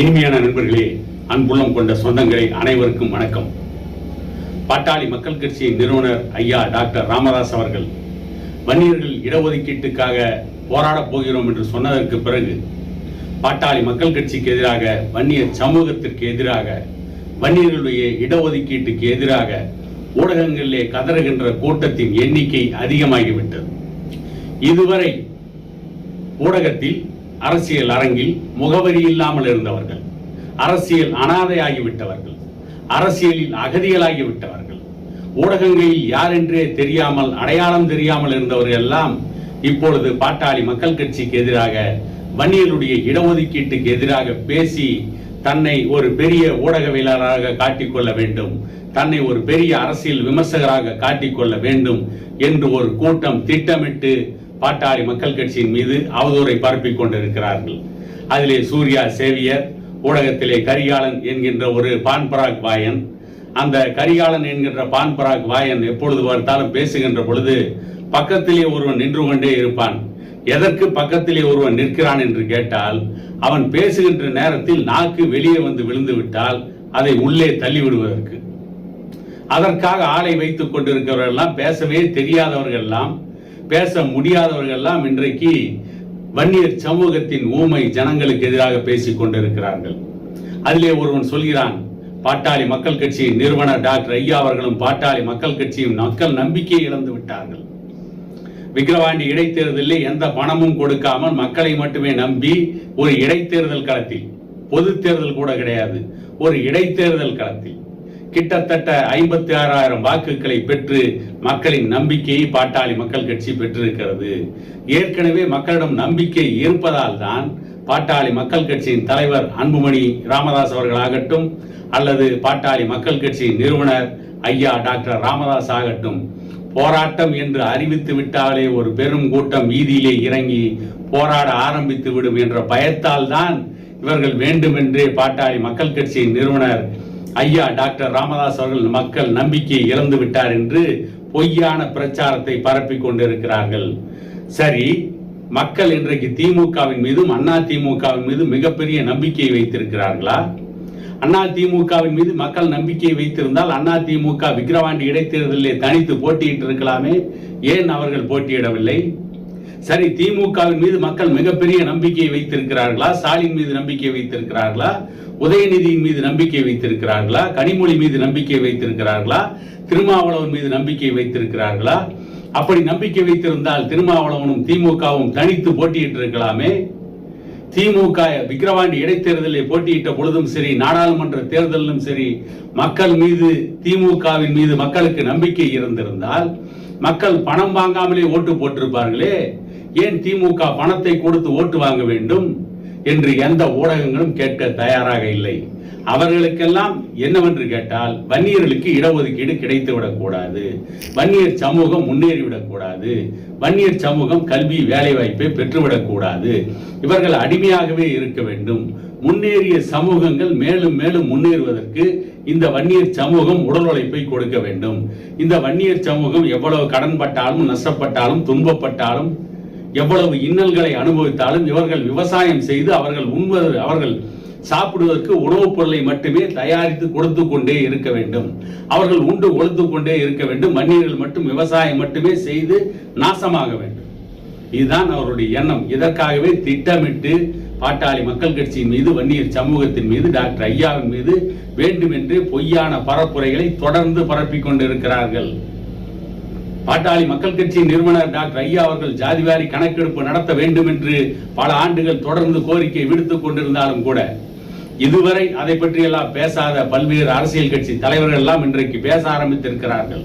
இனிமையான நண்பர்களே அன்புள்ளம் கொண்ட சொந்தங்களே அனைவருக்கும் வணக்கம். பாட்டாளி மக்கள் கட்சியின் நிறுவனர் ஐயா டாக்டர் ராமதாஸ் அவர்கள் வன்னியர்கள் இடஒதுக்கீட்டுக்காக போராடப் போகிறோம் என்று சொன்னதற்கு பிறகு பாட்டாளி மக்கள் கட்சிக்கு எதிராக வன்னியர் சமூகத்திற்கு எதிராக வன்னியர்களுடைய இடஒதுக்கீட்டுக்கு எதிராக ஊடகங்களிலே கதறுகின்ற கூட்டத்தின் எண்ணிக்கை அதிகமாகிவிட்டது. இதுவரை ஊடகத்தில் அரசியல் அரங்கில் முகவரி இல்லாமல் இருந்தவர்கள் அரசியல் அனாதையாகிவிட்டவர்கள் அரசியலில் அகதிகளாகிவிட்டவர்கள் ஊடகங்களில் யார் என்றே தெரியாமல் அடையாளம் தெரியாமல் இருந்தவர்கள் எல்லாம் இப்பொழுது பாட்டாளி மக்கள் கட்சிக்கு எதிராக வன்னியருடைய இடஒதுக்கீட்டுக்கு எதிராக பேசி தன்னை ஒரு பெரிய ஊடகவியலாளராக காட்டிக்கொள்ள வேண்டும் தன்னை ஒரு பெரிய அரசியல் விமர்சகராக காட்டிக்கொள்ள வேண்டும் என்று ஒரு கூட்டம் திட்டமிட்டு பாட்டாளி மக்கள் கட்சியின் மீது அவதூறை பரப்பிக் கொண்டிருக்கிறார்கள். அதிலே சூர்யா சேவியர் ஊடகத்திலே கரிகாலன் என்கின்ற ஒரு பான்பராக் வாயன். அந்த கரிகாலன் என்கின்ற பான்பராக் வாயன் எப்பொழுது பார்த்தாலும் பேசுகின்ற பொழுது பக்கத்திலே ஒருவன் நின்று கொண்டே இருப்பான். எதற்கு பக்கத்திலே ஒருவன் நிற்கிறான் என்று கேட்டால் அவன் பேசுகின்ற நேரத்தில் நாக்கு வெளியே வந்து விழுந்து விட்டால் அதை உள்ளே தள்ளி விடுவதற்கு அதற்காக ஆளை வைத்துக் கொண்டிருக்கிறவர்கள் எல்லாம் பேசவே தெரியாதவர்கள் எல்லாம் பேச முடியாதவர்கள் எல்லாம் இன்றைக்கு வன்னியர் சமூகத்தின் ஊமை ஜனங்களுக்கு எதிராக பேசிக் கொண்டிருக்கிறார்கள். அதிலே ஒருவன் சொல்கிறான் பாட்டாளி மக்கள் கட்சியின் நிறுவனர் டாக்டர் ஐயா அவர்களும் பாட்டாளி மக்கள் கட்சியும் மக்கள் நம்பிக்கையை இழந்து விட்டார்கள். விக்கிரவாண்டி இடைத்தேர்தலில் எந்த பணமும் கொடுக்காமல் மக்களை மட்டுமே நம்பி ஒரு இடைத்தேர்தல் களத்தில் பொது தேர்தல் கூட கிடையாது ஒரு இடைத்தேர்தல் களத்தில் கிட்டத்தட்ட ஐம்பத்தி ஆறாயிரம் வாக்குகளை பெற்று மக்களின் நம்பிக்கையை பாட்டாளி மக்கள் கட்சி பெற்றிருக்கிறது. ஏற்கனவே மக்களிடம் நம்பிக்கை இருப்பதால் தான் பாட்டாளி மக்கள் கட்சியின் தலைவர் அன்புமணி ராமதாஸ் அவர்கள் ஆகட்டும் அல்லது பாட்டாளி மக்கள் கட்சியின் நிறுவனர் ஐயா டாக்டர் ராமதாஸ் ஆகட்டும் போராட்டம் என்று அறிவித்து விட்டாலே ஒரு பெரும் கூட்டம் வீதியிலே இறங்கி போராட ஆரம்பித்து விடும் என்ற பயத்தால் தான் இவர்கள் வேண்டுமென்றே பாட்டாளி மக்கள் கட்சியின் நிறுவனர் ஐயா டாக்டர் ராமதாஸ் அவர்கள் மக்கள் நம்பிக்கையை இழந்து விட்டார் என்று பொய்யான பிரச்சாரத்தை பரப்பி கொண்டிருக்கிறார்கள். சரி மக்கள் இன்றைக்கு திமுகவின் மீதும் அண்ணா திமுகவின் மீது மிகப்பெரிய நம்பிக்கையை வைத்திருக்கிறார்களா? அண்ணா திமுகவின் மீது மக்கள் நம்பிக்கையை வைத்திருந்தால் அண்ணா திமுக விக்கிரவாண்டி இடைத்தேர்தலிலே தனித்து போட்டியிட்டு இருக்கலாமே ஏன் அவர்கள் போட்டியிடவில்லை? சரி திமுகவின் மீது மக்கள் மிகப்பெரிய நம்பிக்கையை வைத்திருக்கிறார்களா? ஸ்டாலின் மீது நம்பிக்கை வைத்திருக்கிறார்களா? உதயநிதியின் மீது நம்பிக்கை வைத்திருக்கிறார்களா? கனிமொழி மீது நம்பிக்கை வைத்திருக்கிறார்களா? திருமாவளவன் மீது நம்பிக்கை வைத்திருக்கிறார்களா? அப்படி நம்பிக்கை வைத்திருந்தால் திருமாவளவனும் திமுகவும் தனித்து போட்டியிட்டு இருக்கலாமே திமுக விக்கிரவாண்டி இடைத்தேர்தலில் போட்டியிட்ட பொழுதும் சரி நாடாளுமன்ற தேர்தலிலும் சரி மக்கள் மீது திமுகவின் மீது மக்களுக்கு நம்பிக்கை இருந்திருந்தால் மக்கள் பணம் வாங்காமலே ஓட்டு போட்டிருப்பார்களே. ஏன் திமுக பணத்தை கொடுத்து ஓட்டு வாங்க வேண்டும் என்று எந்த ஊடகங்களும் கேட்க தயாராக இல்லை? அவர்களுக்கெல்லாம் என்னவென்று கேட்டால் வன்னியர்களுக்கு இடஒதுக்கீடு கிடைத்து விடக்கூடாது. வன்னியர் சமூகம் முன்னேறிவிடக் கூடாது வன்னியர் சமூகம் கல்வி வேலைவாய்ப்பை பெற்றுவிடக்கூடாது. இவர்கள் அடிமையாகவே இருக்க வேண்டும். முன்னேறிய சமூகங்கள் மேலும் மேலும் முன்னேறுவதற்கு இந்த வன்னியர் சமூகம் உடல் உழைப்பை கொடுக்க வேண்டும். இந்த வன்னியர் சமூகம் எவ்வளவு கடன்பட்டாலும் நஷ்டப்பட்டாலும் துன்பப்பட்டாலும் எவ்வளவு இன்னல்களை அனுபவித்தாலும் இவர்கள் விவசாயம் செய்து அவர்கள் உண்பது அவர்கள் சாப்பிடுவதற்கு உணவுப் பொருளை மட்டுமே தயாரித்து கொடுத்து கொண்டே இருக்க வேண்டும். அவர்கள் உண்டு கொழுத்து கொண்டே இருக்க வேண்டும். மன்னியர்கள் மட்டும் விவசாயம் மட்டுமே செய்து நாசமாக வேண்டும். இதுதான் அவருடைய எண்ணம். இதற்காகவே திட்டமிட்டு பாட்டாளி மக்கள் கட்சியின் மீது வன்னியர் சமூகத்தின் மீது டாக்டர் ஐயாவின் மீது வேண்டுமென்றே பொய்யான பரப்புரைகளை தொடர்ந்து பரப்பிக் கொண்டிருக்கிறார்கள். பாட்டாளி மக்கள் கட்சியின் நிறுவனர் டாக்டர் ஐயா அவர்கள் ஜாதிவாரி கணக்கெடுப்பு நடத்த வேண்டும் என்று பல ஆண்டுகள் தொடர்ந்து கோரிக்கை விடுத்துக் கொண்டிருந்தாலும் கூட இதுவரை அதை பற்றியெல்லாம் பேசாத பல்வேறு அரசியல் கட்சி தலைவர்கள் எல்லாம் இன்றைக்கு பேச ஆரம்பித்திருக்கிறார்கள்.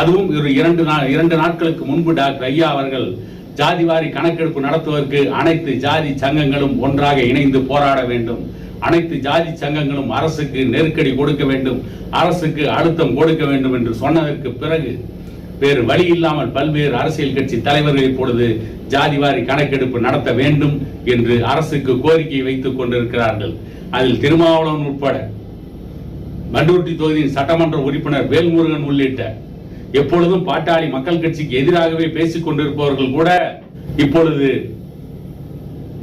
அதுவும் ஒரு இரண்டு நாள் இரண்டு நாட்களுக்கு முன்பு டாக்டர் ஐயா அவர்கள் ஜாதிவாரி கணக்கெடுப்பு நடத்துவதற்கு அனைத்து ஜாதி சங்கங்களும் ஒன்றாக இணைந்து போராட வேண்டும். அனைத்து ஜாதி சங்கங்களும் அரசுக்கு நெருக்கடி கொடுக்க வேண்டும். அரசுக்கு அழுத்தம் கொடுக்க வேண்டும் என்று சொன்னதற்கு பிறகு வேறு வழி இல்லாமல் பல்வேறு அரசியல் கட்சி தலைவர்கள் இப்பொழுது ஜாதிவாரி கணக்கெடுப்பு நடத்த வேண்டும் என்று அரசுக்கு கோரிக்கை வைத்துக் கொண்டிருக்கிறார்கள். அதில் திருமாவளவன் உட்பட மண்டூட்டி தொகுதியின் சட்டமன்ற உறுப்பினர் வேல்முருகன் உள்ளிட்ட எப்பொழுதும் பாட்டாளி மக்கள் கட்சிக்கு எதிராகவே பேசிக் கொண்டிருப்பவர்கள் கூட இப்பொழுது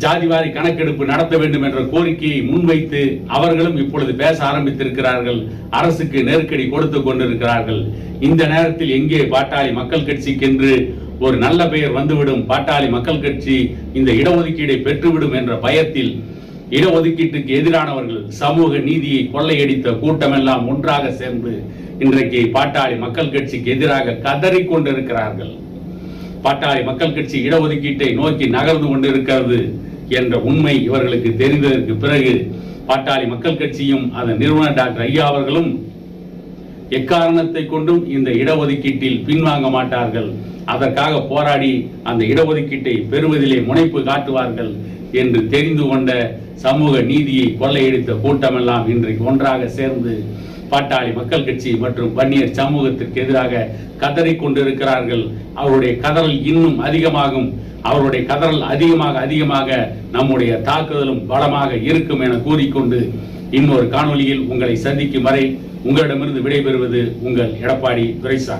ஜாதிவாரி கணக்கெடுப்பு நடத்த வேண்டும் என்ற கோரிக்கையை முன்வைத்து அவர்களும் இப்பொழுது பேச ஆரம்பித்திருக்கிறார்கள். அரசுக்கு நெருக்கடி கொடுத்து கொண்டிருக்கிறார்கள். இந்த நேரத்தில் எங்கே பாட்டாளி மக்கள் கட்சிக்கென்று ஒரு நல்ல பெயர் வந்துவிடும். பாட்டாளி மக்கள் கட்சி இந்த இடஒதுக்கீடை பெற்றுவிடும் என்ற பயத்தில் இடஒதுக்கீட்டுக்கு எதிரானவர்கள் சமூக நீதியை கொள்ளையடித்த கூட்டமெல்லாம் ஒன்றாக சேர்ந்து இன்றைக்கு பாட்டாளி மக்கள் கட்சிக்கு எதிராக கதறிக் கொண்டிருக்கிறார்கள் பாட்டாளி மக்கள் கட்சி இடஒதுக்கீட்டை நோக்கி நகர்ந்து கொண்டிருக்கிறது. என்ற உண்மை இவர்களுக்கு தெரிந்ததற்கு பிறகு பாட்டாளி மக்கள் கட்சியும் அதன் நிறுவனர் டாக்டர் ஐயா அவர்களும் எக்காரணத்தை கொண்டும் இந்த இடஒதுக்கீட்டில் பின்வாங்க மாட்டார்கள். அதற்காக போராடி அந்த இடஒதுக்கீட்டை பெறுவதிலே முனைப்பு காட்டுவார்கள் என்று தெரிந்து கொண்ட சமூக நீதியை கொள்ளையடித்த கூட்டமெல்லாம் இன்றைக்கு ஒன்றாக சேர்ந்து பாட்டாளி மக்கள் கட்சி மற்றும் வன்னியர் சமூகத்திற்கு எதிராக கதறி கொண்டிருக்கிறார்கள். அவருடைய கதறல் இன்னும் அதிகமாகும். அவருடைய கதறல் அதிகமாக அதிகமாக நம்முடைய தாக்குதலும் பலமாக இருக்கும் என கூறிக்கொண்டு இன்னொரு காணொளியில் உங்களை சந்திக்கும் வரை உங்களிடமிருந்து விடைபெறுவது உங்கள் எடப்பாடி துரைசாமி.